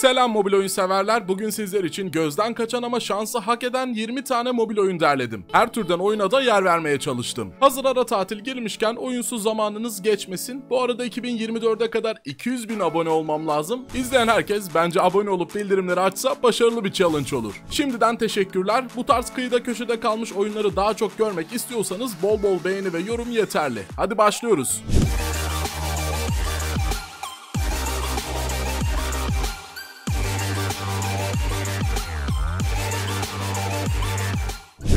Selam mobil oyun severler. Bugün sizler için gözden kaçan ama şansı hak eden 20 tane mobil oyun derledim. Her türden oyuna da yer vermeye çalıştım. Hazır ara tatil girmişken oyunsuz zamanınız geçmesin. Bu arada 2024'e kadar 200 bin abone olmam lazım. İzleyen herkes bence abone olup bildirimleri açsa başarılı bir challenge olur. Şimdiden teşekkürler. Bu tarz kıyıda köşede kalmış oyunları daha çok görmek istiyorsanız bol bol beğeni ve yorum yeterli. Hadi başlıyoruz.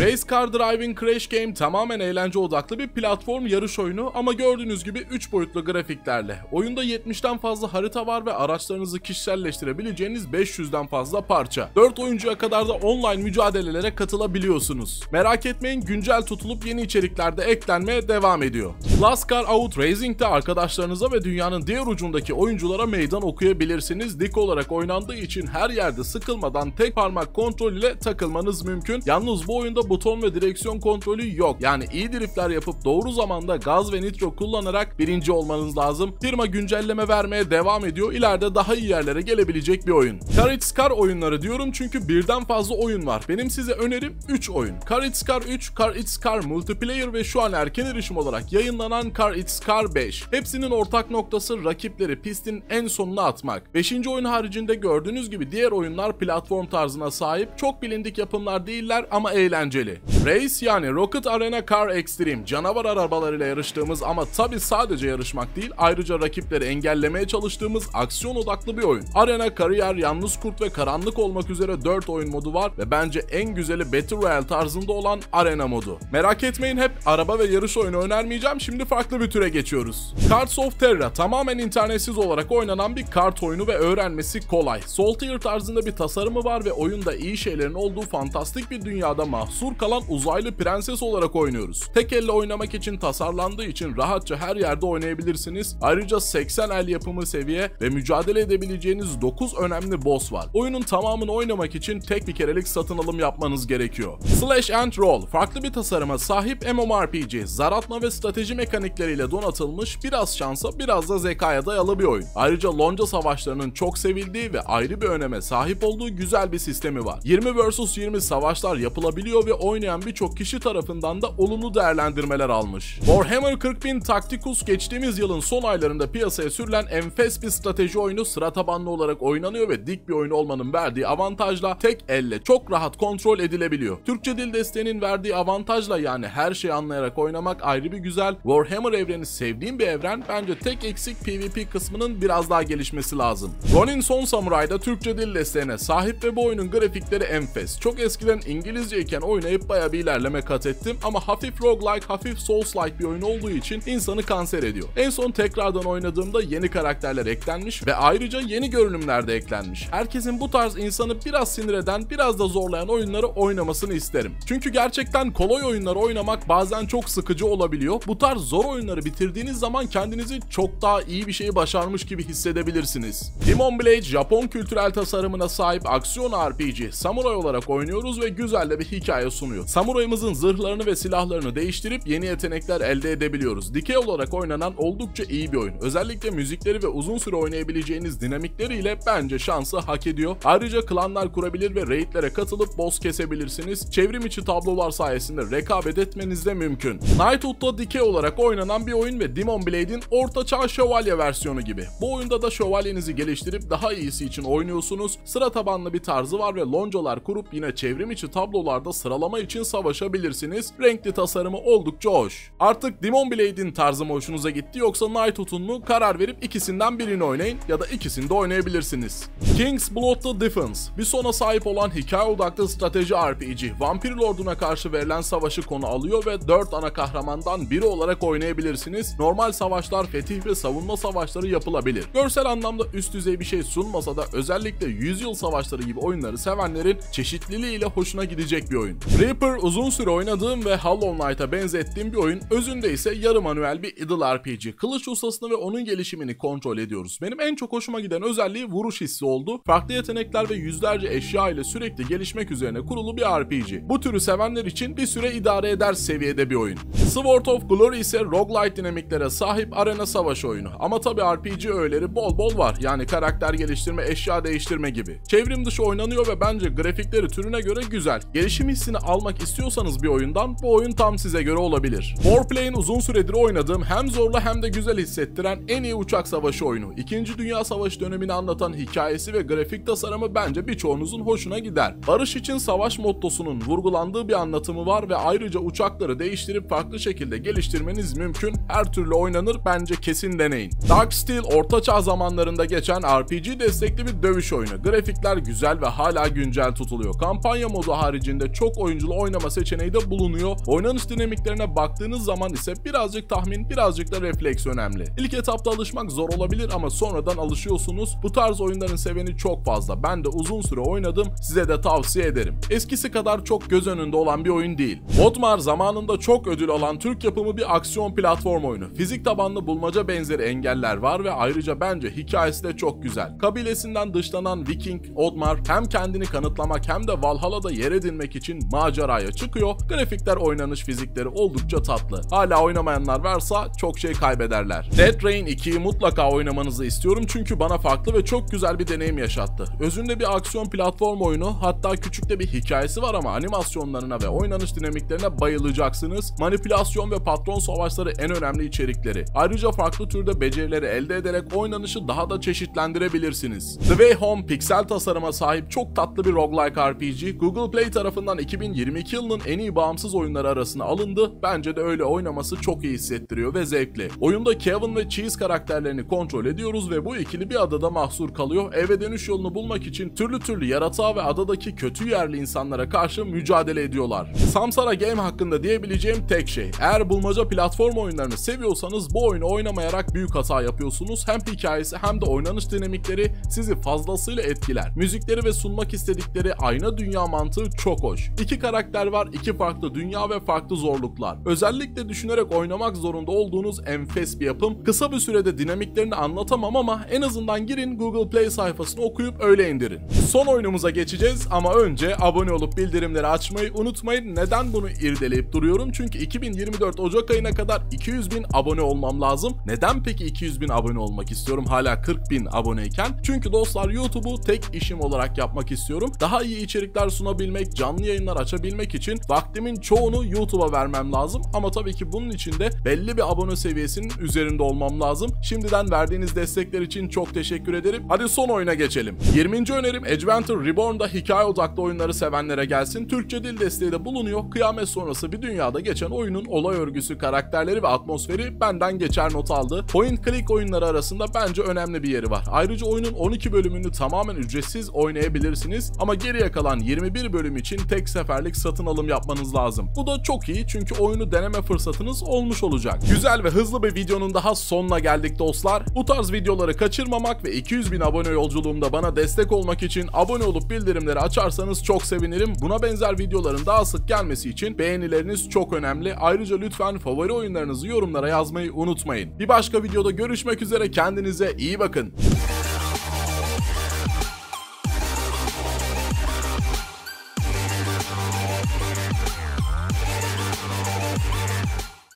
Race Car Driving Crash Game tamamen eğlence odaklı bir platform yarış oyunu ama gördüğünüz gibi 3 boyutlu grafiklerle. Oyunda 70'ten fazla harita var ve araçlarınızı kişiselleştirebileceğiniz 500'den fazla parça. 4 oyuncuya kadar da online mücadelelere katılabiliyorsunuz. Merak etmeyin güncel tutulup yeni içeriklerde eklenmeye devam ediyor. Last Car Out Racing'de arkadaşlarınıza ve dünyanın diğer ucundaki oyunculara meydan okuyabilirsiniz. Dik olarak oynandığı için her yerde sıkılmadan tek parmak kontrol ile takılmanız mümkün. Yalnız bu oyunda buton ve direksiyon kontrolü yok. Yani iyi driftler yapıp doğru zamanda gaz ve nitro kullanarak birinci olmanız lazım. Firma güncelleme vermeye devam ediyor. İleride daha iyi yerlere gelebilecek bir oyun. Car It's Car oyunları diyorum çünkü birden fazla oyun var. Benim size önerim 3 oyun. Car It's Car 3, Car It's Car Multiplayer ve şu an erken erişim olarak yayınlanan Car It's Car 5. Hepsinin ortak noktası rakipleri pistin en sonuna atmak. 5. oyun haricinde gördüğünüz gibi diğer oyunlar platform tarzına sahip. Çok bilindik yapımlar değiller ama eğlenceli eğlenceli. Race yani Rocket Arena Car Extreme canavar arabalarıyla yarıştığımız ama tabi sadece yarışmak değil ayrıca rakipleri engellemeye çalıştığımız aksiyon odaklı bir oyun. Arena, kariyer, yalnız kurt ve karanlık olmak üzere 4 oyun modu var ve bence en güzeli Battle Royale tarzında olan Arena modu. Merak etmeyin hep araba ve yarış oyunu önermeyeceğim şimdi farklı bir türe geçiyoruz. Cards of Terra tamamen internetsiz olarak oynanan bir kart oyunu ve öğrenmesi kolay. Saltier tarzında bir tasarımı var ve oyunda iyi şeylerin olduğu fantastik bir dünyada mahsur mahsur kalan uzaylı prenses olarak oynuyoruz. Tek elle oynamak için tasarlandığı için rahatça her yerde oynayabilirsiniz. Ayrıca 80 el yapımı seviye ve mücadele edebileceğiniz 9 önemli boss var. Oyunun tamamını oynamak için tek bir kerelik satın alım yapmanız gerekiyor. Slash and Roll farklı bir tasarıma sahip MMORPG, zaratma ve strateji mekanikleriyle donatılmış biraz şansa biraz da zekaya dayalı bir oyun. Ayrıca lonca savaşlarının çok sevildiği ve ayrı bir öneme sahip olduğu güzel bir sistemi var. 20 vs 20 savaşlar yapılabiliyor ve oynayan birçok kişi tarafından da olumlu değerlendirmeler almış. Warhammer 40.000 Tacticus geçtiğimiz yılın son aylarında piyasaya sürülen enfes bir strateji oyunu sıra tabanlı olarak oynanıyor ve dik bir oyun olmanın verdiği avantajla tek elle çok rahat kontrol edilebiliyor. Türkçe dil desteğinin verdiği avantajla yani her şeyi anlayarak oynamak ayrı bir güzel. Warhammer evreni sevdiğim bir evren bence tek eksik PvP kısmının biraz daha gelişmesi lazım. Ronin Son Samurai'da Türkçe dil desteğine sahip ve bu oyunun grafikleri enfes. Çok eskiden İngilizceyken oynayıp oynayıp baya bir ilerleme kat ettim ama hafif roguelike, hafif souls-like bir oyun olduğu için insanı kanser ediyor. En son tekrardan oynadığımda yeni karakterler eklenmiş ve ayrıca yeni görünümler de eklenmiş. Herkesin bu tarz insanı biraz sinir eden, biraz da zorlayan oyunları oynamasını isterim. Çünkü gerçekten kolay oyunları oynamak bazen çok sıkıcı olabiliyor. Bu tarz zor oyunları bitirdiğiniz zaman kendinizi çok daha iyi bir şeyi başarmış gibi hissedebilirsiniz. Demon Blade, Japon kültürel tasarımına sahip aksiyon RPG, samuray olarak oynuyoruz ve güzel de bir hikaye sunuyor. Samurayımızın zırhlarını ve silahlarını değiştirip yeni yetenekler elde edebiliyoruz. Dikey olarak oynanan oldukça iyi bir oyun. Özellikle müzikleri ve uzun süre oynayabileceğiniz dinamikleriyle bence şansı hak ediyor. Ayrıca klanlar kurabilir ve raidlere katılıp boss kesebilirsiniz. Çevrim içi tablolar sayesinde rekabet etmeniz de mümkün. Knighthood'da dikey olarak oynanan bir oyun ve Demon Blade'in ortaçağ şövalye versiyonu gibi. Bu oyunda da şövalyenizi geliştirip daha iyisi için oynuyorsunuz. Sıra tabanlı bir tarzı var ve loncalar kurup yine çevrim içi tablolarda sıralama sağlama için savaşabilirsiniz. Renkli tasarımı oldukça hoş. Artık Demon Blade'in tarzı mı hoşunuza gitti yoksa Knighthood'un mu karar verip ikisinden birini oynayın ya da ikisini de oynayabilirsiniz. King's Blood The Defense bir sona sahip olan hikaye odaklı strateji RPG. Vampir Lord'una karşı verilen savaşı konu alıyor ve 4 ana kahramandan biri olarak oynayabilirsiniz. Normal savaşlar, fetih ve savunma savaşları yapılabilir. Görsel anlamda üst düzey bir şey sunmasa da özellikle yüzyıl savaşları gibi oyunları sevenlerin çeşitliliğiyle hoşuna gidecek bir oyun. Reaper uzun süre oynadığım ve Hollow Knight'a benzettiğim bir oyun. Özünde ise yarı manuel bir idle RPG. Kılıç ustasını ve onun gelişimini kontrol ediyoruz. Benim en çok hoşuma giden özelliği vuruş hissi oldu. Farklı yetenekler ve yüzlerce eşya ile sürekli gelişmek üzerine kurulu bir RPG. Bu türü sevenler için bir süre idare eder seviyede bir oyun. Sword of Glory ise roguelite dinamiklere sahip arena savaş oyunu. Ama tabi RPG öğeleri bol bol var. Yani karakter geliştirme, eşya değiştirme gibi. Çevrim dışı oynanıyor ve bence grafikleri türüne göre güzel. Gelişim hissini almak istiyorsanız bir oyundan bu oyun tam size göre olabilir. Warplane'in uzun süredir oynadığım hem zorlu hem de güzel hissettiren en iyi uçak savaşı oyunu. İkinci Dünya Savaşı dönemini anlatan hikayesi ve grafik tasarımı bence birçoğunuzun hoşuna gider. Barış için savaş mottosunun vurgulandığı bir anlatımı var ve ayrıca uçakları değiştirip farklı şekilde geliştirmeniz mümkün. Her türlü oynanır bence kesin deneyin. Dark Steel ortaçağ zamanlarında geçen RPG destekli bir dövüş oyunu. Grafikler güzel ve hala güncel tutuluyor. Kampanya modu haricinde çok oyunculu oynama seçeneği de bulunuyor. Oynanış dinamiklerine baktığınız zaman ise birazcık tahmin, birazcık da refleks önemli. İlk etapta alışmak zor olabilir ama sonradan alışıyorsunuz. Bu tarz oyunların seveni çok fazla. Ben de uzun süre oynadım. Size de tavsiye ederim. Eskisi kadar çok göz önünde olan bir oyun değil. Bodmar zamanında çok ödül alan Türk yapımı bir aksiyon platform oyunu. Fizik tabanlı bulmaca benzeri engeller var ve ayrıca bence hikayesi de çok güzel. Kabilesinden dışlanan Viking Odmar hem kendini kanıtlamak hem de Valhalla'da yer edinmek için maceraya çıkıyor. Grafikler, oynanış fizikleri oldukça tatlı. Hala oynamayanlar varsa çok şey kaybederler. Dead Rain 2'yi mutlaka oynamanızı istiyorum çünkü bana farklı ve çok güzel bir deneyim yaşattı. Özünde bir aksiyon platform oyunu hatta küçük de bir hikayesi var ama animasyonlarına ve oynanış dinamiklerine bayılacaksınız. Manipülasyon ve patron savaşları en önemli içerikleri. Ayrıca farklı türde becerileri elde ederek oynanışı daha da çeşitlendirebilirsiniz. The Way Home piksel tasarıma sahip çok tatlı bir roguelike RPG, Google Play tarafından 2022 yılının en iyi bağımsız oyunları arasına alındı. Bence de öyle oynaması çok iyi hissettiriyor ve zevkli. Oyunda Kevin ve Cheese karakterlerini kontrol ediyoruz ve bu ikili bir adada mahsur kalıyor. Eve dönüş yolunu bulmak için türlü türlü yaratığa ve adadaki kötü yerli insanlara karşı mücadele ediyorlar. Samsara Game hakkında diyebileceğim tek şey. Eğer bulmaca platform oyunlarını seviyorsanız bu oyunu oynamayarak büyük hata yapıyorsunuz. Hem hikayesi hem de oynanış dinamikleri sizi fazlasıyla etkiler. Müzikleri ve sunmak istedikleri ayna dünya mantığı çok hoş. İki karakter var, iki farklı dünya ve farklı zorluklar. Özellikle düşünerek oynamak zorunda olduğunuz enfes bir yapım. Kısa bir sürede dinamiklerini anlatamam ama en azından girin Google Play sayfasını okuyup öyle indirin. Son oyunumuza geçeceğiz ama önce abone olup bildirimleri açmayı unutmayın. Neden bunu irdeleyip duruyorum? Çünkü 2024 Ocak ayına kadar 200 bin abone olmam lazım. Neden peki 200 bin abone olmak istiyorum hala 40 bin aboneyken? Çünkü dostlar YouTube'u tek işim olarak yapmak istiyorum. Daha iyi içerikler sunabilmek, canlı yayınlar açabilmek için vaktimin çoğunu YouTube'a vermem lazım. Ama tabii ki bunun için de belli bir abone seviyesinin üzerinde olmam lazım. Şimdiden verdiğiniz destekler için çok teşekkür ederim. Hadi son oyuna geçelim. 20. önerim Adventure Reborn'da hikaye odaklı oyunları sevenlere gelsin. Türkçe dil desteği de bulunuyor. Kıyamet sonrası bir dünyada geçen oyunun olay örgüsü, karakterleri ve atmosferi benden geçer not aldı. Point click oyunları arasında bence önemli bir yeri var. Ayrıca oyunun 12 bölümünü tamamen ücretsiz oynayabilirsiniz ama geriye kalan 21 bölüm için tek seferlik satın alım yapmanız lazım. Bu da çok iyi çünkü oyunu deneme fırsatınız olmuş olacak. Güzel ve hızlı bir videonun daha sonuna geldik dostlar. Bu tarz videoları kaçırmamak ve 200 bin abone yolculuğumda bana destek olmak için abone olup bildirimleri açarsanız çok sevinirim. Buna benzer videoların daha sık gelmesi için beğenileriniz çok önemli. Ayrıca lütfen favori oyunlarınızı yorumlara yazmayı unutmayın. Bir başka videoda görüşmek üzere kendinize iyi bakın.